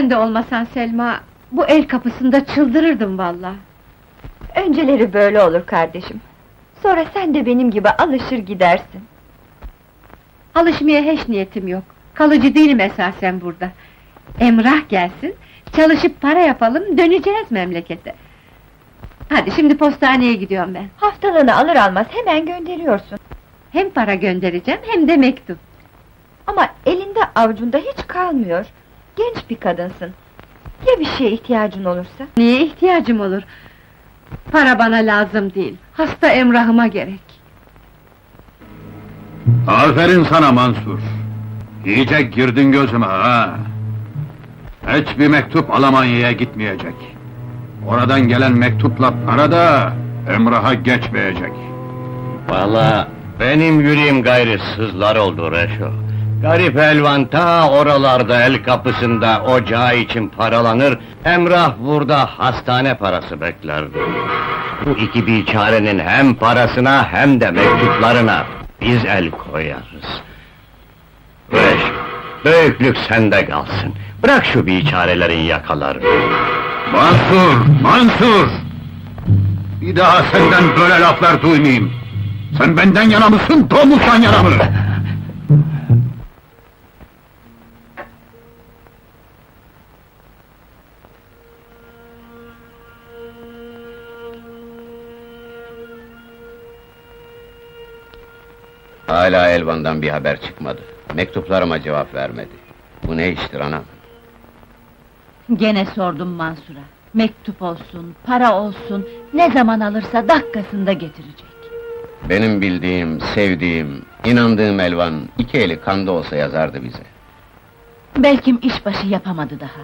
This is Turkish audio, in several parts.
Sen de olmasan Selma, bu el kapısında çıldırırdım valla. Önceleri böyle olur kardeşim. Sonra sen de benim gibi alışır gidersin. Alışmaya hiç niyetim yok. Kalıcı değilim esasen burada. Emrah gelsin, çalışıp para yapalım, döneceğiz memlekete. Hadi şimdi postaneye gidiyorum ben. Haftalığını alır almaz hemen gönderiyorsun. Hem para göndereceğim hem de mektup. Ama elinde avucunda hiç kalmıyor. Genç bir kadınsın. Ya bir şeye ihtiyacın olursa? Niye ihtiyacım olur? Para bana lazım değil, hasta Emrah'ıma gerek. Aferin sana Mansur. İyice girdin gözüme ha. Hiç bir mektup Almanya'ya gitmeyecek. Oradan gelen mektupla para da Emrah'a geçmeyecek. Valla benim yüreğim gayrı sızlar oldu Reşo. Garip elvan ta oralarda el kapısında ocağı için paralanır, Emrah burada hastane parası beklerdi. Bu iki biçarenin hem parasına hem de mektuplarına biz el koyarız. Reşo, büyüklük sende kalsın. Bırak şu biçarelerin yakalarını. Mansur, Mansur! Bir daha senden böyle laflar duymayayım. Sen benden yana mısın, domuzdan yana mı? Hala Elvan'dan bir haber çıkmadı. Mektuplarıma cevap vermedi. Bu ne iştir anam? Gene sordum Mansur'a. Mektup olsun, para olsun, ne zaman alırsa dakikasında getirecek. Benim bildiğim, sevdiğim, inandığım Elvan iki eli kanda olsa yazardı bize. Belkim işbaşı yapamadı daha.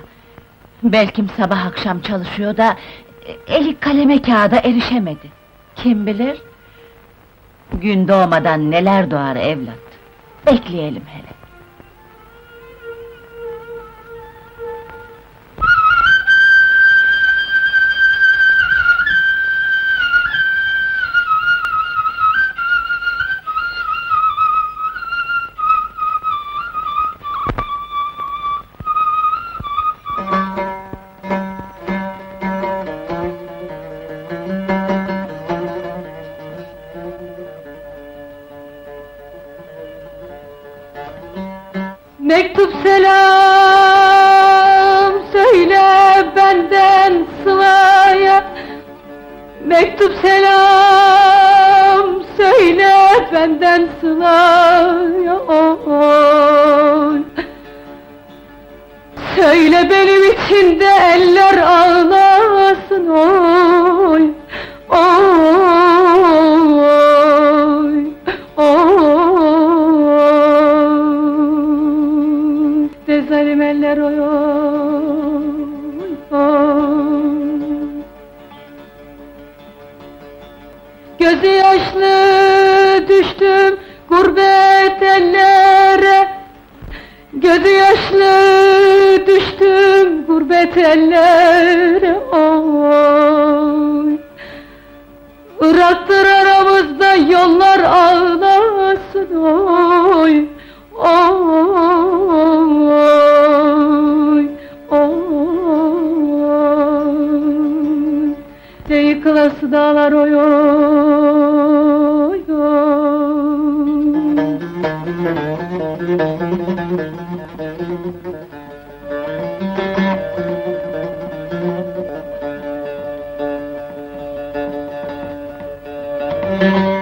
Belkim sabah akşam çalışıyor da... e, ...eli kaleme kağıda erişemedi. Kim bilir? Gün doğmadan neler doğar evlat. Bekleyelim hele. Mektup selam söyle benden Sıla'ya Mektup selam söyle benden Sıla'ya oy. Söyle benim için de eller ağlasın oy Oh. Düştüm gurbet ellere. Gözü yaşlı düştüm gurbet ellere. Oy. Irak'tır aramızda yollar ağlasın Oy yıkılası dağlar oy oy oy. Eledim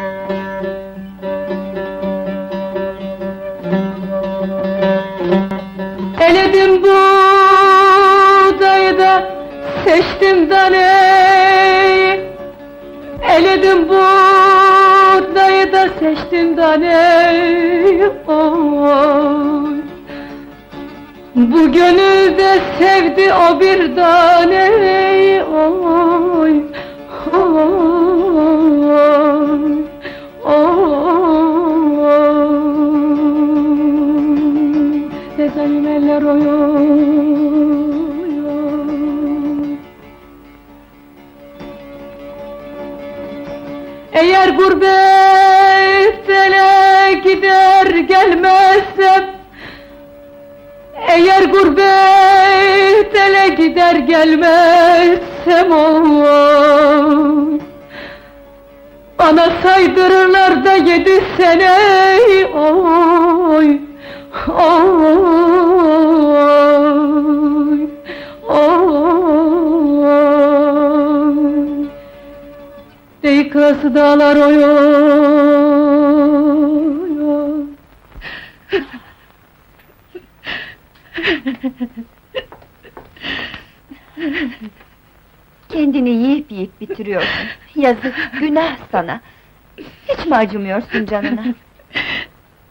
buğdayı da daneyi Oy. Bu gönülde sevdi o bir taneyi Oy Oy Oy Ne zalim eller oy oy. Eğer gurbet gider gelmezsem oy Bana saydırırlar da yedi sene oy Oy Oy. Deykası dağlar oy oy Kendini yiyip yiyip bitiriyorsun. Yazık, günah sana. Hiç mi acımıyorsun canına?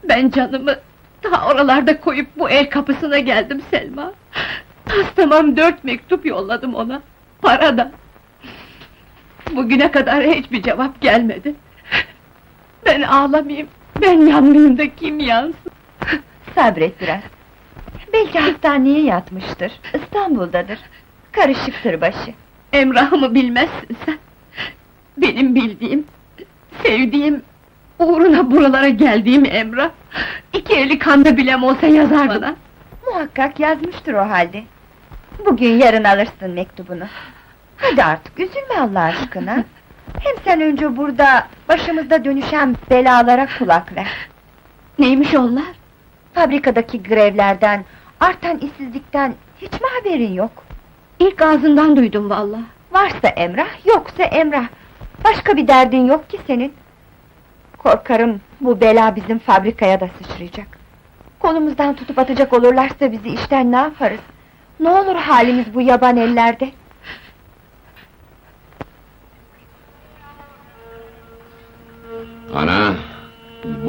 Ben canımı ta oralarda koyup bu el kapısına geldim Selma. Tas tamam dört mektup yolladım ona. Para da. Bugüne kadar hiçbir cevap gelmedi. Ben ağlamayayım, ben yanmayayım da kim yansın? Sabret biraz. Belki hastaneye yatmıştır. İstanbul'dadır. Karışıktır başı. Emrah'ımı bilmezsin sen. Benim bildiğim, sevdiğim, uğruna buralara geldiğim Emrah... ...iki eli kanda bilem olsa yazar bana. Muhakkak yazmıştır o halde. Bugün yarın alırsın mektubunu. Hadi artık üzülme Allah aşkına. Hem sen önce burada başımızda dönüşen belalara kulak ver. Neymiş onlar? Fabrikadaki grevlerden, artan işsizlikten hiç mi haberin yok? İlk ağzından duydum vallahi. Varsa Emrah, yoksa Emrah. Başka bir derdin yok ki senin. Korkarım bu bela bizim fabrikaya da sıçrayacak. Kolumuzdan tutup atacak olurlarsa bizi işten ne yaparız? Ne olur halimiz bu yaban ellerde? Ana,